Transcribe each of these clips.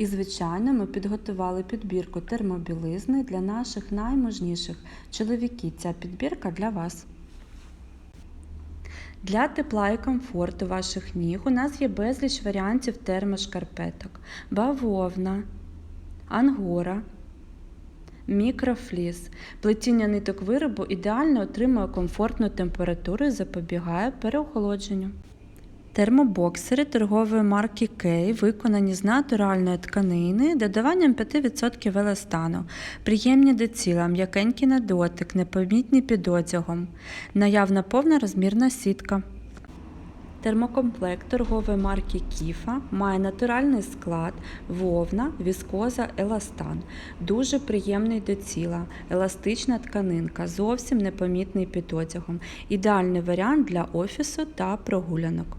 І, звичайно, ми підготували підбірку термобілизни для наших найможніших чоловіків. Ця підбірка для вас. Для тепла і комфорту ваших ніг у нас є безліч варіантів термошкарпеток, бавовна, ангора, мікрофліс. Плетіння ниток виробу ідеально отримує комфортну температуру і запобігає переохолодженню. Термобоксери торгової марки Кей виконані з натуральної тканини додаванням 5% еластану, приємні до тіла, м'якенькі на дотик, непомітні під одягом, наявна повна розмірна сітка. Термокомплект торгової марки Кіфа має натуральний склад, вовна, віскоза, еластан. Дуже приємний до тіла, еластична тканинка, зовсім непомітний під одягом. Ідеальний варіант для офісу та прогулянок.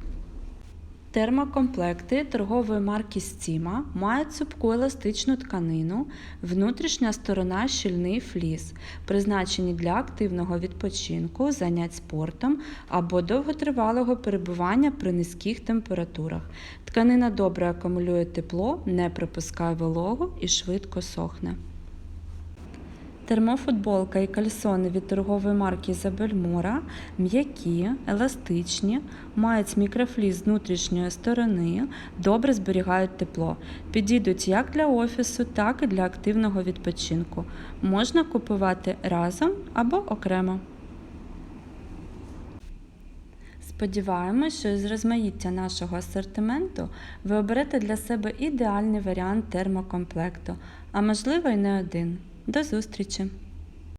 Термокомплекти торгової марки Стіма мають цупку еластичну тканину, внутрішня сторона щільний фліс, призначені для активного відпочинку, занять спортом або довготривалого перебування при низьких температурах. Тканина добре акумулює тепло, не пропускає вологу і швидко сохне. Термофутболка і кальсони від торгової марки Ізабель Мора м'які, еластичні, мають мікрофліс з внутрішньої сторони, добре зберігають тепло. Підійдуть як для офісу, так і для активного відпочинку. Можна купувати разом або окремо. Сподіваємось, що з розмаїття нашого асортименту ви оберете для себе ідеальний варіант термокомплекту, а можливо й не один. До зустрічі!